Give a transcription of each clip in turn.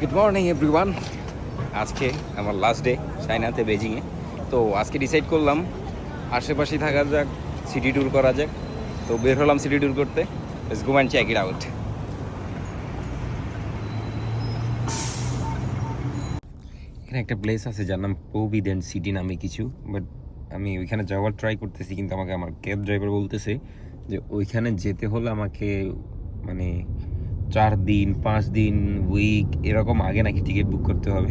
Good morning everyone আজকে আমার last day চাইনাতে বেজিংয়ে তো আজকে ডিসাইড করলাম আশেপাশে থাকা যাক সিটি ট্যুর করা যাক। তো বের হলাম সিটি ট্যুর করতে। Let's go and check it out এখানে একটা প্লেস আছে যার নাম প্রভিডেন্ট সিটি নামে কিছু বাট আমি ওইখানে যাওয়ার ট্রাই করতেছি, কিন্তু আমাকে আমার ক্যাব ড্রাইভার বলতেছে যে ওইখানে যেতে হলে আমাকে মানে চার দিন, পাঁচ দিন উইক এরকম আগে নাকি টিকিট বুক করতে হবে।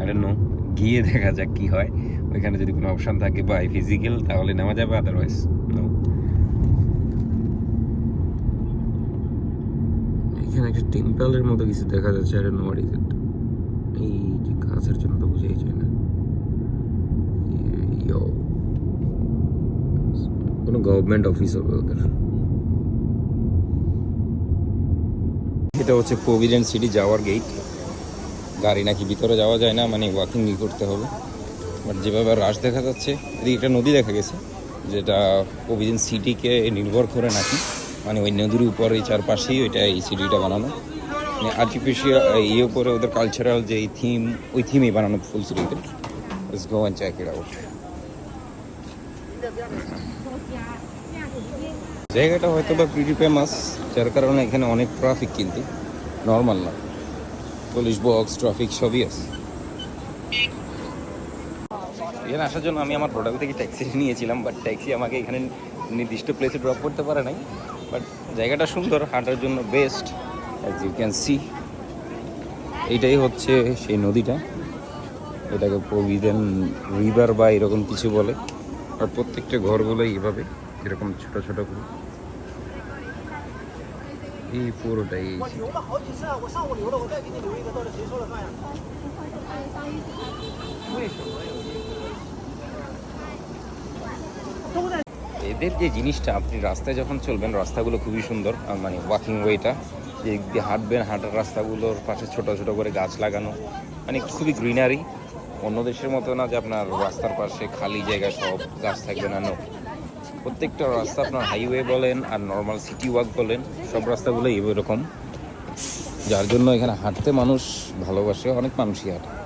আর নো গিয়ে দেখা যাক কি হয়। ওইখানে যদি কোনো অপশন থাকে বা ফিজিক্যাল তাহলে নেওয়া যাবে আদারওয়াইজ নো এখানে একটা টেম্পলের মতো কিছু দেখা যাচ্ছে আর নো ইজ ইট এই যে কাজের জন্য তো বুঝেই যায় না। ইয়ো কোনো গভর্নমেন্ট অফিস হবে ওদের। এটা হচ্ছে প্রভিডেন্ট সিটি যাওয়ার গেট গাড়ি নাকি ভিতরে যাওয়া যায় না মানে ওয়াকিংই করতে হবে। বাট যেভাবে রাশ দেখা যাচ্ছে, এদিকে একটা নদী দেখা গেছে, যেটা প্রভিডেন্ট সিটিকে নির্ভর করে নাকি। মানে ওই নদীর উপরে চারপাশেই ওইটা এই সিটিটা বানানো। মানে আর্টিফিশিয়াল ইয়ে করে ওদের কালচারাল যে থিম ওই থিমেই বানানো ফুল সিটিটা ইট আউট জায়গাটা হয়তো বা প্রিটি ফেমাস যার কারণে এখানে অনেক ট্রাফিক কিন্তু নর্মাল না। পুলিশ বক্স ট্রাফিক সবই আছে। এখানে আসার জন্য আমি আমার প্রোডাক্ট থেকে ট্যাক্সি নিয়েছিলাম বাট ট্যাক্সি আমাকে এখানে নির্দিষ্ট প্লেসে ড্রপ করতে পারে নাই। বাট জায়গাটা সুন্দর, হাঁটার জন্য best as you can see এইটাই হচ্ছে সেই নদীটা। এটাকে প্রভিডেন রিভার বা এরকম কিছু বলে। আর প্রত্যেকটা ঘরগুলো এভাবে, এরকম ছোট ছোট করে। এই পুরোটাই এই এদের যে জিনিসটা, আপনি রাস্তায় যখন চলবেন, রাস্তাগুলো খুবই সুন্দর মানে ওয়াকিং ওয়েটা যে হাঁটবেন, হাঁটার রাস্তাগুলোর পাশে ছোট ছোট করে গাছ লাগানো মানে খুবই গ্রিনারি দেশের মতো না যে আপনার রাস্তার পাশে খালি জায়গা সব গাছ থাকবে না নো প্রত্যেকটা রাস্তা আপনার হাইওয়ে বলেন আর নর্মাল সিটি ওয়াক বলেন, সব রাস্তাগুলো এরকম। যার জন্য এখানে হাঁটতে মানুষ ভালোবাসে, অনেক মানুষই হাঁটে।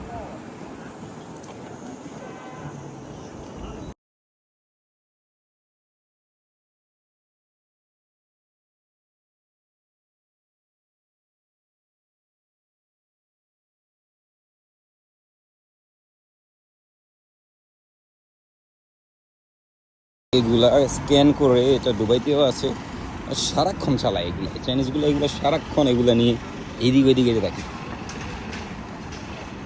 এগুলা স্ক্যান করে এটা দুবাইতেও আছে। সারাক্ষণ চালায় এগুলো। চাইনিজগুলো এগুলো সারাক্ষণ এগুলো নিয়ে এদিক ওইদিকে রাখি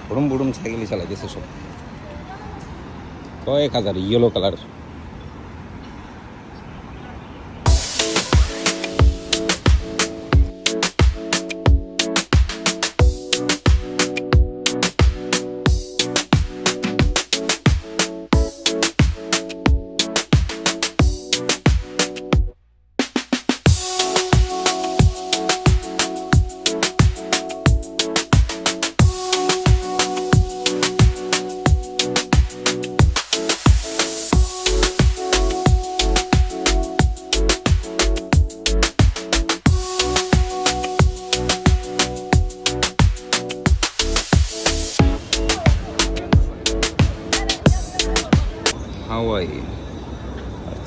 বরম বড়ম সাইকেলে চালাইতেছে সব। কয়েক হাজার ইয়েলো কালার হাওয়াই।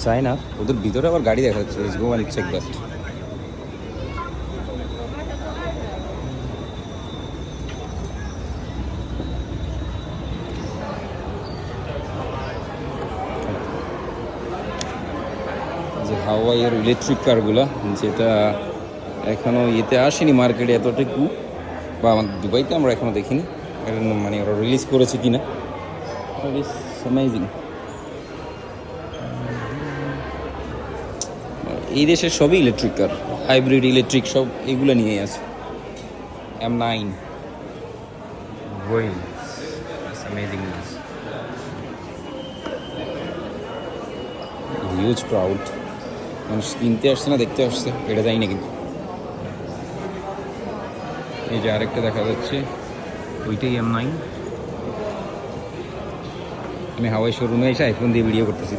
চায়না ওদের ভিতরে আবার গাড়ি দেখা যাচ্ছে let's go and check that যে হাওয়াইয়ের ইলেকট্রিক কারগুলা যেটা এখনও ইয়েতে আসেনি মার্কেটে এতটুকু, বা আমাদের দুবাইতে আমরা এখনও দেখিনি। মানে ওরা রিলিজ করেছে কি কিনা ইটস অ্যামেজিং এই দেশের সবই ইলেকট্রিক কার হাইব্রিড ইলেকট্রিক সব এগুলো নিয়েই আছে। এম নাইন হিউজ ক্রাউড মানুষ কিনতে আসছে না দেখতে আসছে এটা যাই না কিন্তু। এই যে আরেকটা দেখা যাচ্ছে ওইটাই এম নাইন আমি হাওয়াই শোরুমে এসে আইফোন দিয়ে ভিডিও করতেছি।